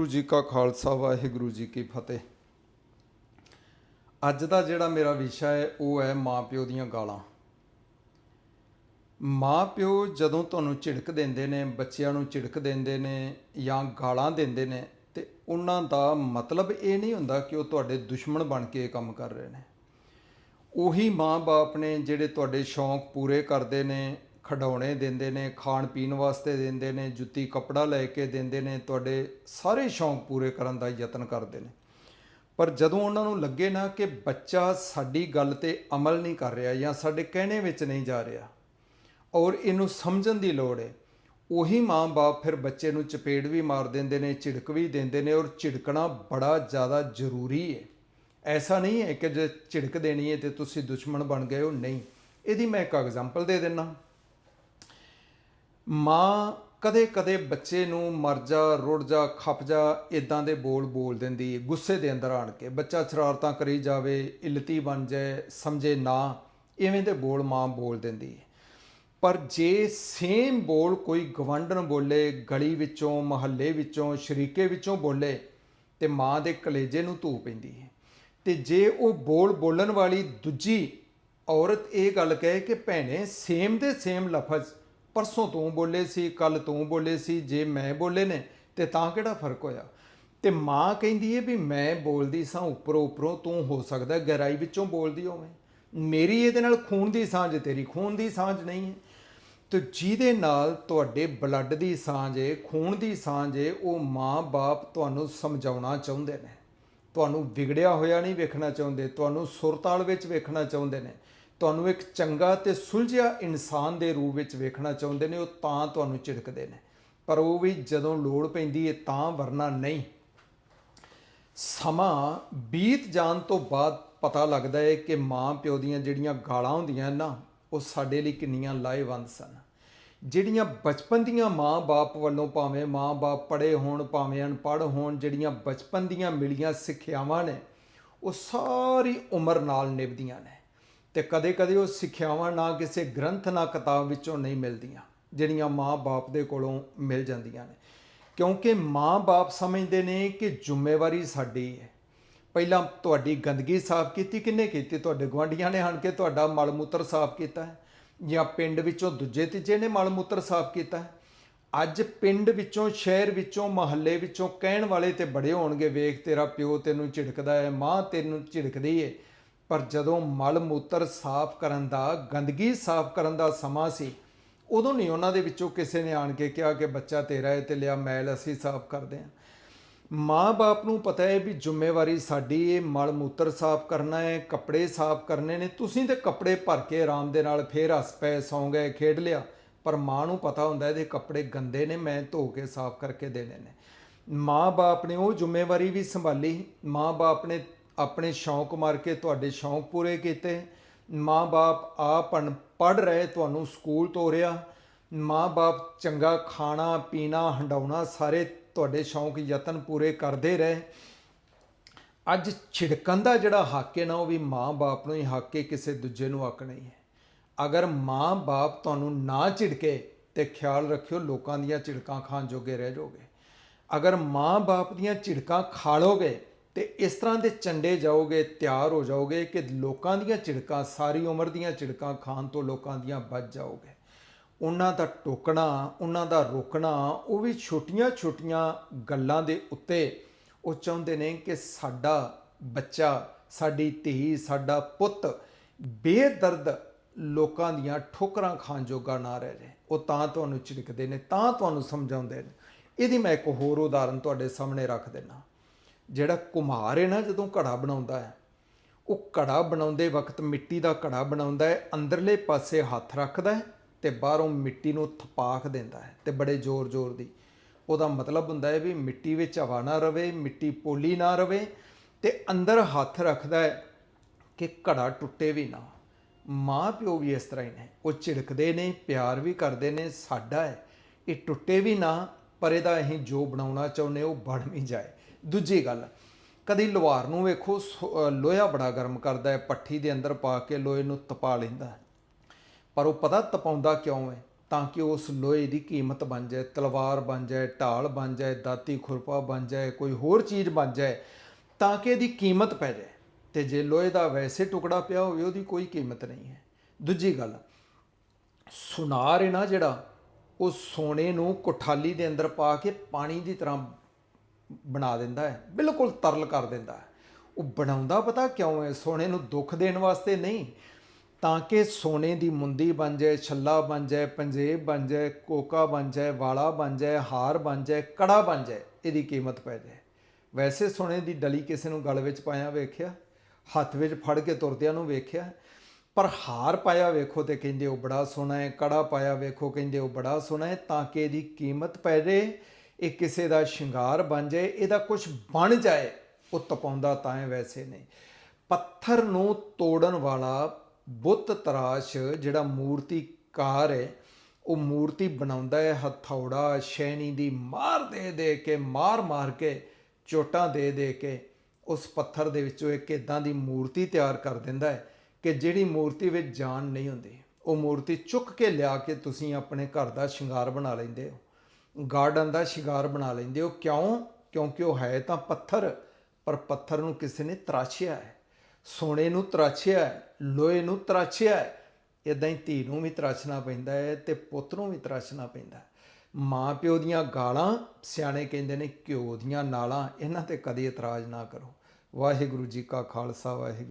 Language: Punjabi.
ਗੁਰੂ ਜੀ ਕਾ ਖਾਲਸਾ, ਵਾਹਿਗੁਰੂ ਜੀ ਕੀ ਫਤਿਹ। ਅੱਜ ਦਾ ਜਿਹੜਾ ਮੇਰਾ ਵਿਸ਼ਾ ਹੈ, ਉਹ ਹੈ ਮਾਪਿਓ ਦੀਆਂ ਗਾਲਾਂ। ਮਾਪਿਓ ਜਦੋਂ ਤੁਹਾਨੂੰ ਝਿੜਕ ਦਿੰਦੇ ਨੇ, ਬੱਚਿਆਂ ਨੂੰ ਝਿੜਕ ਦਿੰਦੇ ਨੇ ਜਾਂ ਗਾਲਾਂ ਦਿੰਦੇ ਨੇ, ਤੇ ਉਹਨਾਂ ਦਾ ਮਤਲਬ ਇਹ ਨਹੀਂ ਹੁੰਦਾ ਕਿ ਉਹ ਤੁਹਾਡੇ ਦੁਸ਼ਮਣ ਬਣ ਕੇ ਇਹ ਕੰਮ ਕਰ ਰਹੇ ਨੇ। ਉਹੀ ਮਾਂ-ਬਾਪ ਨੇ ਜਿਹੜੇ ਤੁਹਾਡੇ ਸ਼ੌਂਕ ਪੂਰੇ ਕਰਦੇ ਨੇ ਖਡਾਉਣੇ ਦਿੰਦੇ ਨੇ, ਖਾਣ ਪੀਣ ਵਾਸਤੇ ਦਿੰਦੇ ਨੇ, ਜੁੱਤੀ, ਕੱਪੜਾ ਲੈ ਕੇ ਦਿੰਦੇ ਨੇ, ਤੁਹਾਡੇ ਸਾਰੇ ਸ਼ੌਂਕ ਪੂਰੇ ਕਰਨ ਦਾ ਯਤਨ ਕਰਦੇ ਨੇ। ਪਰ ਜਦੋਂ ਉਹਨਾਂ ਨੂੰ ਲੱਗੇ ਨਾ ਕਿ ਬੱਚਾ ਸਾਡੀ ਗੱਲ ਤੇ ਅਮਲ ਨਹੀਂ ਕਰ ਰਿਹਾ ਜਾਂ ਸਾਡੇ ਕਹਿਣੇ ਵਿੱਚ ਨਹੀਂ ਜਾ ਰਿਹਾ ਔਰ ਇਹਨੂੰ ਸਮਝਣ ਦੀ ਲੋੜ ਹੈ ਉਹੀ ਮਾਂ-ਬਾਪ ਫਿਰ ਬੱਚੇ ਨੂੰ ਚਪੇੜ ਵੀ ਮਾਰ ਦਿੰਦੇ ਨੇ, ਝਿੜਕ ਵੀ ਦਿੰਦੇ ਨੇ ਔਰ ਝਿੜਕਣਾ ਬੜਾ ਜ਼ਿਆਦਾ ਜ਼ਰੂਰੀ ਹੈ ਐਸਾ ਨਹੀਂ ਹੈ ਕਿ ਜੇ ਝਿੜਕ ਦੇਣੀ ਹੈ ਤੇ ਤੁਸੀਂ ਦੁਸ਼ਮਣ ਬਣ ਗਏ ਹੋ, ਨਹੀਂ। ਇਹਦੀ ਮੈਂ ਇੱਕ ਐਗਜ਼ਾਮਪਲ ਦੇ ਦਿੰਨਾ ਮਾਂ ਕਦੇ-ਕਦੇ ਬੱਚੇ ਨੂੰ ਮਰ ਜਾ, ਰੁੜ ਜਾ, ਖਪ ਜਾ ਇਦਾਂ ਦੇ ਬੋਲ ਬੋਲ ਦਿੰਦੀ, ਗੁੱਸੇ ਦੇ ਅੰਦਰ ਆਣ ਕੇ। ਬੱਚਾ ਸ਼ਰਾਰਤਾਂ ਕਰੀ ਜਾਵੇ, ਇਲਤੀ ਬਣ ਜਾਏ, ਸਮਝੇ ਨਾ, ਇਵੇਂ ਦੇ ਬੋਲ ਮਾਂ ਬੋਲ ਦਿੰਦੀ ਪਰ ਜੇ ਸੇਮ ਬੋਲ ਕੋਈ ਗਵੰਡਨ ਬੋਲੇ, ਗਲੀ ਵਿੱਚੋਂ, ਮਹੱਲੇ ਵਿੱਚੋਂ, ਸ਼ਰੀਕੇ ਵਿੱਚੋਂ ਬੋਲੇ, ਤੇ ਮਾਂ ਦੇ ਕਲੇਜੇ ਨੂੰ ਧੂ ਪੈਂਦੀ ਹੈ। ਤੇ ਜੇ ਉਹ ਬੋਲ ਬੋਲਣ ਵਾਲੀ ਦੂਜੀ ਔਰਤ ਇਹ ਗੱਲ ਕਹੇ ਕਿ ਭੈਣੇ ਸੇਮ ਦੇ ਸੇਮ ਲਫ਼ਜ਼ ਪਰਸੋਂ ਤੂੰ ਬੋਲੇ ਸੀ ਕੱਲ ਤੂੰ ਬੋਲੇ ਸੀ, ਜੇ ਮੈਂ ਬੋਲੇ ਨੇ, ਤੇ ਤਾਂ ਕਿਹੜਾ ਫ਼ਰਕ ਹੋਇਆ? ਤੇ ਮਾਂ ਕਹਿੰਦੀ ਹੈ ਵੀ ਮੈਂ ਬੋਲਦੀ ਸਾਂ ਉੱਪਰੋਂ ਉੱਪਰੋਂ, ਤੂੰ ਹੋ ਸਕਦਾ ਗਹਿਰਾਈ ਵਿੱਚੋਂ ਬੋਲਦੀ ਹੋਵੇਂ। ਮੇਰੀ ਇਹਦੇ ਨਾਲ ਖੂਨ ਦੀ ਸਾਂਝ, ਤੇਰੀ ਖੂਨ ਦੀ ਸਾਂਝ ਨਹੀਂ ਹੈ ਤੇ ਜਿਹਦੇ ਨਾਲ ਤੁਹਾਡੇ ਬਲੱਡ ਦੀ ਸਾਂਝ ਏ, ਖੂਨ ਦੀ ਸਾਂਝ ਏ, ਉਹ ਮਾਂ-ਬਾਪ ਤੁਹਾਨੂੰ ਸਮਝਾਉਣਾ ਚਾਹੁੰਦੇ ਨੇ। ਤੁਹਾਨੂੰ ਵਿਗੜਿਆ ਹੋਇਆ ਨਹੀਂ ਵੇਖਣਾ ਚਾਹੁੰਦੇ, ਤੁਹਾਨੂੰ ਸੁਰਤਾਲ ਵਿੱਚ ਵੇਖਣਾ ਚਾਹੁੰਦੇ ਨੇ। ਤੁਹਾਨੂੰ ਇੱਕ ਚੰਗਾ ਤੇ ਸੁਲਝਿਆ ਇਨਸਾਨ ਦੇ ਰੂਪ ਵਿੱਚ ਵੇਖਣਾ ਚਾਹੁੰਦੇ ਨੇ, ਉਹ ਤਾਂ ਤੁਹਾਨੂੰ ਝਿੜਕਦੇ ਨੇ। ਪਰ ਉਹ ਵੀ ਜਦੋਂ ਲੋੜ ਪੈਂਦੀ ਹੈ ਤਾਂ ਵਰਨਾ ਨਹੀਂ। ਸਮਾਂ ਬੀਤ ਜਾਣ ਤੋਂ ਬਾਅਦ ਪਤਾ ਲੱਗਦਾ ਹੈ ਕਿ ਮਾਂ ਪਿਓ ਦੀਆਂ ਜਿਹੜੀਆਂ ਗਾਲਾਂ ਹੁੰਦੀਆਂ ਨਾ, ਉਹ ਸਾਡੇ ਲਈ ਕਿੰਨੀਆਂ ਲਾਹੇਵੰਦ ਸਨ। ਜਿਹੜੀਆਂ ਬਚਪਨ ਦੀਆਂ ਮਾਂ-ਬਾਪ ਵੱਲੋਂ ਭਾਵੇਂ ਮਾਂ-ਬਾਪ ਪੜ੍ਹੇ ਹੋਣ, ਭਾਵੇਂ ਅਨਪੜ੍ਹ ਹੋਣ, ਜਿਹੜੀਆਂ ਬਚਪਨ ਦੀਆਂ ਮਿਲੀਆਂ ਸਿੱਖਿਆਵਾਂ ਨੇ, ਉਹ ਸਾਰੀ ਉਮਰ ਨਾਲ ਨਿਭਦੀਆਂ ਨੇ। ਤੇ ਕਦੇ-ਕਦੇ ਉਹ ਸਿੱਖਿਆਵਾਂ ਨਾ ਕਿਸੇ ਗ੍ਰੰਥ ਨਾ ਕਿਤਾਬ ਵਿੱਚੋਂ ਨਹੀਂ ਮਿਲਦੀਆਂ, ਜਿਹੜੀਆਂ ਮਾਂ-ਬਾਪ ਦੇ ਕੋਲੋਂ ਮਿਲ ਜਾਂਦੀਆਂ ਨੇ। ਕਿਉਂਕਿ ਮਾਂ-ਬਾਪ ਸਮਝਦੇ ਨੇ ਕਿ ਜ਼ਿੰਮੇਵਾਰੀ ਸਾਡੀ ਹੈ। ਪਹਿਲਾਂ ਤੁਹਾਡੀ ਗੰਦਗੀ ਸਾਫ਼ ਕੀਤੀ, ਕਿੰਨੇ ਕੀਤੀ? ਤੁਹਾਡੇ ਗਵਾਂਢੀਆਂ ਨੇ ਹਣ ਕੇ ਤੁਹਾਡਾ ਮਲ ਮੂਤਰ ਸਾਫ਼ ਕੀਤਾ ਹੈ। ਜਾਂ ਪਿੰਡ ਵਿੱਚੋਂ ਦੂਜੇ ਤੀਜੇ ਨੇ ਮਲ ਮੂਤਰ ਸਾਫ਼ ਕੀਤਾ ਹੈ। ਅੱਜ ਪਿੰਡ ਵਿੱਚੋਂ, ਸ਼ਹਿਰ ਵਿੱਚੋਂ, ਮਹੱਲੇ ਵਿੱਚੋਂ ਕਹਿਣ ਵਾਲੇ ਤੇ ਬੜੇ ਹੋਣਗੇ, ਵੇਖ ਤੇਰਾ ਪਿਓ ਤੈਨੂੰ ਝਿੜਕਦਾ ਹੈ, ਮਾਂ ਤੈਨੂੰ ਝਿੜਕਦੀ ਹੈ ਪਰ ਜਦੋਂ ਮਲ ਮੂਤਰ ਸਾਫ਼ ਕਰਨ ਦਾ, ਗੰਦਗੀ ਸਾਫ਼ ਕਰਨ ਦਾ ਸਮਾਂ ਸੀ, ਉਦੋਂ ਨਹੀਂ ਉਹਨਾਂ ਦੇ ਵਿੱਚੋਂ ਕਿਸੇ ਨੇ ਆਣ ਕੇ ਕਿਹਾ ਕਿ ਬੱਚਾ ਤੇਰਾ ਹੈ ਤੇ ਲਿਆ ਮੈਲ ਅਸੀਂ ਸਾਫ਼ ਕਰਦੇ ਹਾਂ। ਮਾਂ-ਬਾਪ ਨੂੰ ਪਤਾ ਹੈ ਵੀ ਜ਼ਿੰਮੇਵਾਰੀ ਸਾਡੀ ਹੈ ਮਲ ਮੂਤਰ ਸਾਫ਼ ਕਰਨਾ ਹੈ, ਕੱਪੜੇ ਸਾਫ਼ ਕਰਨੇ ਨੇ। ਤੁਸੀਂ ਤੇ ਕੱਪੜੇ ਭਰ ਕੇ ਆਰਾਮ ਦੇ ਨਾਲ ਫੇਰ ਹੱਸ ਪਏ, ਸੌਂ ਗਏ, ਖੇਡ ਲਿਆ। ਪਰ ਮਾਂ ਨੂੰ ਪਤਾ ਹੁੰਦਾ ਇਹਦੇ ਕੱਪੜੇ ਗੰਦੇ ਨੇ, ਮੈਂ ਧੋ ਕੇ ਸਾਫ਼ ਕਰਕੇ ਦੇਣੇ ਨੇ। ਮਾਂ-ਬਾਪ ਨੇ ਉਹ ਜ਼ਿੰਮੇਵਾਰੀ ਵੀ ਸੰਭਾਲੀ। ਮਾਂ-ਬਾਪ ਨੇ ਆਪਣੇ ਸ਼ੌਂਕ ਮਾਰ ਕੇ ਤੁਹਾਡੇ ਸ਼ੌਂਕ ਪੂਰੇ ਕੀਤੇ। ਮਾਂ-ਬਾਪ ਆਪ ਪੜ੍ਹ ਰਹੇ ਤੁਹਾਨੂੰ ਸਕੂਲ ਤੋਰਿਆ ਮਾਂ-ਬਾਪ ਚੰਗਾ ਖਾਣਾ, ਪੀਣਾ ਹੰਡਾਉਣਾ ਸਾਰੇ ਤੁਹਾਡੇ ਸ਼ੌਂਕ ਯਤਨ ਪੂਰੇ ਕਰਦੇ ਰਹੇ। ਅੱਜ ਛਿੜਕਣ ਦਾ ਜਿਹੜਾ ਹੱਕ ਹੈ ਨਾ, ਉਹ ਵੀ ਮਾਂ-ਬਾਪ ਨੂੰ ਹੀ ਹੱਕ ਹੈ, ਕਿਸੇ ਦੂਜੇ ਨੂੰ ਹੱਕ ਨਹੀਂ ਹੈ। ਅਗਰ ਮਾਂ-ਬਾਪ ਤੁਹਾਨੂੰ ਨਾ ਝਿੜਕੇ ਤੇ ਖਿਆਲ ਰੱਖਿਓ, ਲੋਕਾਂ ਦੀਆਂ ਝਿੜਕਾਂ ਖਾਣ ਜੋਗੇ ਰਹਿ ਜਾਓਗੇ। ਅਗਰ ਮਾਂ-ਬਾਪ ਦੀਆਂ ਝਿੜਕਾਂ ਖਾ ਲੋਗੇ ਤੇ ਇਸ ਤਰ੍ਹਾਂ ਦੇ ਚੰਡੇ ਜਾਓਗੇ, ਤਿਆਰ ਹੋ ਜਾਓਗੇ ਕਿ ਲੋਕਾਂ ਦੀਆਂ ਝਿੜਕਾਂ, ਸਾਰੀ ਉਮਰ ਦੀਆਂ ਝਿੜਕਾਂ ਖਾਣ ਤੋਂ ਲੋਕਾਂ ਦੀਆਂ ਬਚ ਜਾਓਗੇ। ਉਹਨਾਂ ਦਾ ਟੋਕਣਾ, ਉਹਨਾਂ ਦਾ ਰੋਕਣਾ, ਉਹ ਵੀ ਛੋਟੀਆਂ-ਛੋਟੀਆਂ ਗੱਲਾਂ ਦੇ ਉੱਤੇ ਉਹ ਚਾਹੁੰਦੇ ਨੇ ਕਿ ਸਾਡਾ ਬੱਚਾ, ਸਾਡੀ ਧੀ, ਸਾਡਾ ਪੁੱਤ ਬੇਦਰਦ ਲੋਕਾਂ ਦੀਆਂ ਠੋਕਰਾਂ ਖਾਣ ਜੋਗਾ ਨਾ ਰਹਿ ਜਾਏ। ਉਹ ਤਾਂ ਤੁਹਾਨੂੰ ਝਿੜਕਦੇ ਨੇ, ਤਾਂ ਤੁਹਾਨੂੰ ਸਮਝਾਉਂਦੇ ਨੇ। ਇਹਦੀ ਮੈਂ ਇੱਕ ਹੋਰ ਉਦਾਹਰਨ ਤੁਹਾਡੇ ਸਾਹਮਣੇ ਰੱਖ ਦਿੰਦਾ। ਜਿਹੜਾ ਕੁਮਾਰ ਹੈ ਨਾ, ਜਦੋਂ ਘੜਾ ਬਣਾਉਂਦਾ ਹੈ, ਉਹ ਘੜਾ ਬਣਾਉਂਦੇ ਵਕਤ ਮਿੱਟੀ ਦਾ ਘੜਾ ਬਣਾਉਂਦਾ ਹੈ, ਅੰਦਰਲੇ ਪਾਸੇ ਹੱਥ ਰੱਖਦਾ ਹੈ ਤੇ ਬਾਹਰੋਂ ਮਿੱਟੀ ਨੂੰ ਥਪਾਕ ਦਿੰਦਾ ਹੈ ਤੇ ਬੜੇ ਜ਼ੋਰ-ਜ਼ੋਰ ਦੀ। ਉਹਦਾ ਮਤਲਬ ਹੁੰਦਾ ਹੈ ਵੀ ਮਿੱਟੀ ਵਿੱਚ ਹਵਾ ਨਾ ਰਵੇ, ਮਿੱਟੀ ਪੋਲੀ ਨਾ ਰਵੇ ਤੇ ਅੰਦਰ ਹੱਥ ਰੱਖਦਾ ਹੈ ਕਿ ਘੜਾ ਟੁੱਟੇ ਵੀ ਨਾ ਮਾਂ ਪਿਓ ਵੀ ਇਸ ਤਰ੍ਹਾਂ ਹੀ ਨੇ। ਉਹ ਝਿੜਕਦੇ ਨੇ, ਪਿਆਰ ਵੀ ਕਰਦੇ ਨੇ, ਸਾਡਾ ਹੈ, ਇਹ ਟੁੱਟੇ ਵੀ ਨਾ ਪਰ ਇਹਦਾ ਅਸੀਂ ਜੋ ਬਣਾਉਣਾ ਚਾਹੁੰਦੇ ਉਹ ਬਣ ਵੀ ਜਾਏ। ਦੂਜੀ ਗੱਲ, ਕਦੀ ਲਵਾਰ ਨੂੰ ਵੇਖੋ, ਸੋ- ਲੋਹਾ ਬੜਾ ਗਰਮ ਕਰਦਾ ਹੈ, ਪੱਠੀ ਦੇ ਅੰਦਰ ਪਾ ਕੇ ਲੋਹੇ ਨੂੰ ਤਪਾ ਲੈਂਦਾ ਪਰ ਉਹ ਪਤਾ ਤਪਾਉਂਦਾ ਕਿਉਂ ਹੈ? ਤਾਂ ਕਿ ਉਸ ਲੋਹੇ ਦੀ ਕੀਮਤ ਬਣ ਜਾਏ, ਤਲਵਾਰ ਬਣ ਜਾਏ, ਢਾਲ ਬਣ ਜਾਏ, ਦਾਤੀ ਖੁਰਪਾ ਬਣ ਜਾਏ, ਕੋਈ ਹੋਰ ਚੀਜ਼ ਬਣ ਜਾਏ, ਤਾਂ ਕਿ ਇਹਦੀ ਕੀਮਤ ਪੈ ਜਾਏ। ਤੇ ਜੇ ਲੋਹੇ ਦਾ ਵੈਸੇ ਟੁਕੜਾ ਪਿਆ ਹੋਵੇ, ਉਹਦੀ ਕੋਈ ਕੀਮਤ ਨਹੀਂ ਹੈ। ਦੂਜੀ ਗੱਲ, ਸੁਨਾਰ ਹੈ ਨਾ ਜਿਹੜਾ ਉਹ ਸੋਨੇ ਨੂੰ ਕੋਠਾਲੀ ਦੇ ਅੰਦਰ ਪਾ ਕੇ ਪਾਣੀ ਦੀ ਤਰ੍ਹਾਂ ਬਣਾ ਦਿੰਦਾ ਹੈ, ਬਿਲਕੁਲ ਤਰਲ ਕਰ ਦਿੰਦਾ ਹੈ। ਉਹ ਬਣਾਉਂਦਾ ਪਤਾ ਕਿਉਂ ਹੈ? ਸੋਨੇ ਨੂੰ ਦੁੱਖ ਦੇਣ ਵਾਸਤੇ ਨਹੀਂ, ਤਾਂ ਕਿ ਸੋਨੇ ਦੀ ਮੁੰਦੀ ਬਣ ਜਾਏ, ਛੱਲਾ ਬਣ ਜਾਏ, ਪੰਜੇਬ ਬਣ ਜਾਏ, ਕੋਕਾ ਬਣ ਜਾਏ, ਵਾਲਾ ਬਣ ਜਾਏ, ਹਾਰ ਬਣ ਜਾਏ, ਕੜਾ ਬਣ ਜਾਏ, ਇਹਦੀ ਕੀਮਤ ਪੈ ਜਾਏ। ਵੈਸੇ ਸੋਨੇ ਦੀ ਡਲੀ ਕਿਸੇ ਨੂੰ ਗਲ ਵਿੱਚ ਪਾਇਆ ਵੇਖਿਆ, ਹੱਥ ਵਿੱਚ ਫੜ ਕੇ ਤੁਰਦਿਆਂ ਨੂੰ ਵੇਖਿਆ ਪਰ ਹਾਰ ਪਾਇਆ ਵੇਖੋ ਤੇ ਕਹਿੰਦੇ ਉਹ ਬੜਾ ਸੋਹਣਾ ਹੈ, ਕੜਾ ਪਾਇਆ ਵੇਖੋ ਕਹਿੰਦੇ ਉਹ ਬੜਾ ਸੋਹਣਾ ਹੈ, ਤਾਂ ਕਿ ਇਹਦੀ ਕੀਮਤ ਪੈ ਜੇ, ਇਹ ਕਿਸੇ ਦਾ ਸ਼ਿੰਗਾਰ ਬਣ ਜਾਏ, ਇਹਦਾ ਕੁਝ ਬਣ ਜਾਏ, ਉਹ ਤਪਾਉਂਦਾ ਤਾਂ ਹੈ ਵੈਸੇ ਨਹੀਂ। ਪੱਥਰ ਨੂੰ ਤੋੜਨ ਵਾਲਾ ਬੁੱਤ ਤਰਾਸ਼ ਜਿਹੜਾ ਮੂਰਤੀਕਾਰ ਹੈ, ਉਹ ਮੂਰਤੀ ਬਣਾਉਂਦਾ ਹੈ, ਹਥੌੜਾ ਸ਼ੈਣੀ ਦੀ ਮਾਰ ਦੇ ਦੇ ਕੇ, ਮਾਰ ਮਾਰ ਕੇ, ਚੋਟਾਂ ਦੇ ਦੇ ਕੇ, ਉਸ ਪੱਥਰ ਦੇ ਵਿੱਚੋਂ ਇੱਕ ਇਦਾਂ ਦੀ ਮੂਰਤੀ ਤਿਆਰ ਕਰ ਦਿੰਦਾ ਹੈ। ਕਿ ਜਿਹੜੀ ਮੂਰਤੀ ਵਿੱਚ ਜਾਨ ਨਹੀਂ ਹੁੰਦੀ, ਉਹ ਮੂਰਤੀ ਚੁੱਕ ਕੇ ਲਿਆ ਕੇ ਤੁਸੀਂ ਆਪਣੇ ਘਰ ਦਾ ਸ਼ਿੰਗਾਰ ਬਣਾ ਲੈਂਦੇ ਹੋ। ਗਾਰਡਨ ਦਾ ਸ਼ਿੰਗਾਰ ਬਣਾ ਲੈਂਦੇ ਹੋ। ਕਿਉਂ? ਕਿਉਂਕਿ ਉਹ ਹੈ ਤਾਂ ਪੱਥਰ, ਪਰ ਪੱਥਰ ਨੂੰ ਕਿਸੇ ਨੇ ਤਰਾਛਿਆ ਹੈ। ਸੋਨੇ ਨੂੰ ਤਰਾਛਿਆ ਹੈ, ਲੋਹੇ ਨੂੰ ਤਰਾਛਿਆ ਹੈ। ਇਦਾਂ ਹੀ ਧੀ ਨੂੰ ਵੀ ਤਰਾਛਣਾ ਪੈਂਦਾ ਹੈ ਤੇ ਪੁੱਤ ਨੂੰ ਵੀ ਤਰਾਛਣਾ ਪੈਂਦਾ ਹੈ। ਮਾਂ ਪਿਓ ਦੀਆਂ ਗਾਲਾਂ ਸਿਆਣੇ ਕਹਿੰਦੇ ਨੇ, ਘਿਓ ਦੀਆਂ ਨਾਲਾਂ, ਇਹਨਾਂ ਤੇ ਕਦੇ ਇਤਰਾਜ਼ ਨਾ ਕਰੋ। ਵਾਹਿਗੁਰੂ ਜੀ ਕਾ ਖਾਲਸਾ, ਵਾਹਿਗੁਰੂ